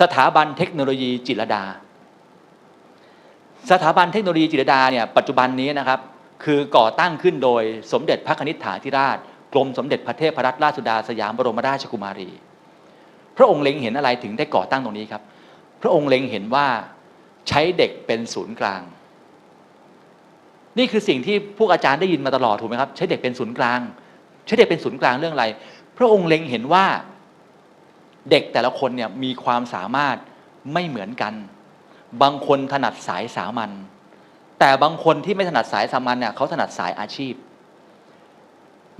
สถาบันเทคโนโลยีจิตรดา สถาบันเทคโนโลยีจิตรดาเนี่ยปัจจุบันนี้นะครับคือก่อตั้งขึ้นโดยสมเด็จพระนิษฐาธิราช กรมสมเด็จพระเทพรัตนราชสุดาสยามบรมราชกุมารี พระองค์เล็งเห็นอะไรถึงได้ก่อตั้งตรงนี้ครับ พระองค์เล็งเห็นว่าใช้เด็กเป็นศูนย์กลาง นี่คือสิ่งที่พวกอาจารย์ได้ยินมาตลอดถูกไหมครับ ใช้เด็กเป็นศูนย์กลาง ใช้เด็กเป็นศูนย์กลางเรื่องอะไร พระองค์เล็งเห็นว่า เด็กแต่ละคนเนี่ยมีความสามารถไม่เหมือนกัน บางคนถนัดสายสามัญแต่บางคนที่ไม่ถนัดสายสามัญเนี่ยเขาถนัดสายอาชีพ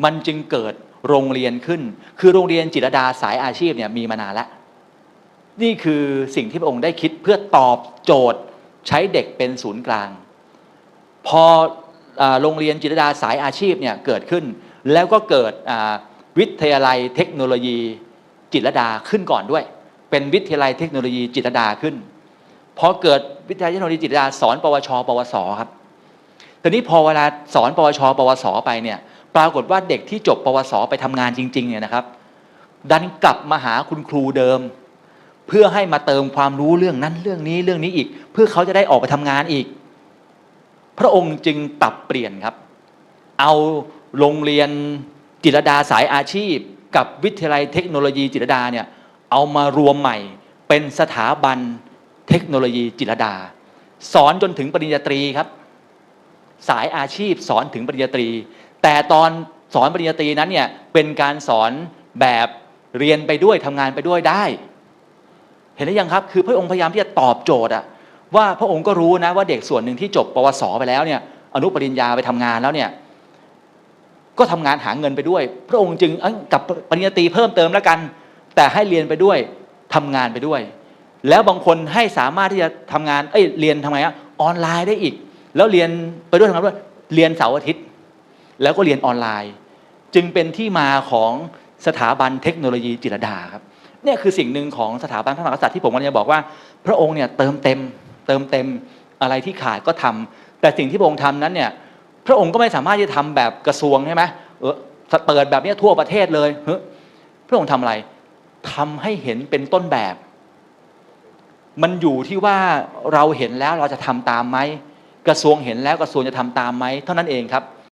มันจึงเกิดโรงเรียนขึ้น คือโรงเรียนจิตรดาสายอาชีพเนี่ยมีมานานแล้ว นี่คือสิ่งที่พระองค์ได้คิดเพื่อตอบโจทย์ใช้เด็กเป็นศูนย์กลาง พอโรงเรียนจิตรดาสายอาชีพเนี่ยเกิดขึ้น แล้วก็เกิดวิทยาลัยเทคโนโลยี จิตรดาขึ้นก่อนด้วย เป็นวิทยาลัยเทคโนโลยีจิตรดาขึ้นพอเกิดวิทยาลัยเทคโนโลยีจิตรดาสอนปวช ปวสครับทีนี้พอเวลาสอนปวช ปวสไปเนี่ยปรากฏว่าเด็กที่จบปวสไปทำงานจริงๆเนี่ยนะครับ ดันกลับมาหาคุณครูเดิม เพื่อให้มาเติมความรู้เรื่องนั้นเรื่องนี้เรื่องนี้อีก เพื่อเขาจะได้ออกไปทำงานอีก พระองค์จึงปรับเปลี่ยนครับ เอาโรงเรียนจิตรดาสายอาชีพ กับวิทยาลัยเทคโนโลยีจิตรดาเนี่ยเอามารวมใหม่เป็นสถาบันเทคโนโลยีจิตรดา สอนจนถึงปริญญาตรีครับ สายอาชีพสอนถึงปริญญาตรี แต่ตอนสอนปริญญาตรีนั้นเนี่ยเป็นการสอนแบบเรียนไปด้วยทำงานไปด้วยได้ เห็นหรือยังครับ คือพระองค์พยายามที่จะตอบโจทย์อะว่าพระองค์ก็รู้นะว่าเด็กส่วนหนึ่งที่จบปวสไปแล้วเนี่ยอนุปริญญาไปทำงานแล้วเนี่ย ก็ทำงานหาเงินไปด้วย พระองค์จึงกับปริญญาตรีเพิ่มเติมแล้วกัน แต่ให้เรียนไปด้วยทำงานไปด้วย แล้วบางคนให้สามารถที่จะทำงานเอ้ยเรียนทำไงอะออนไลน์ได้อีก แล้วเรียนไปด้วยทำงานด้วยเรียนเสาร์อาทิตย์ แล้วก็เรียนออนไลน์ จึงเป็นที่มาของสถาบันเทคโนโลยีจิรดาครับเนี่ยคือสิ่งหนึ่งของสถาบันพระมหากษัตริย์ที่ผมกำลังจะบอกว่า พระองค์เนี่ยเติมเต็ม เติมเต็มอะไรที่ขาดก็ทำแต่สิ่งที่พระองค์ทำนั้นเนี่ย พระองค์ก็ไม่สามารถที่จะทำแบบกระทรวงใช่ไหมเออเปิดแบบนี้ทั่วประเทศเลยเฮ้ยพระองค์ทำอะไรทำให้เห็นเป็นต้นแบบ มันอยู่ที่ว่าเราเห็นแล้วเราจะทำตามไหมกระทรวงเห็นแล้วกระทรวงจะทำตามไหมเท่านั้นเองครับ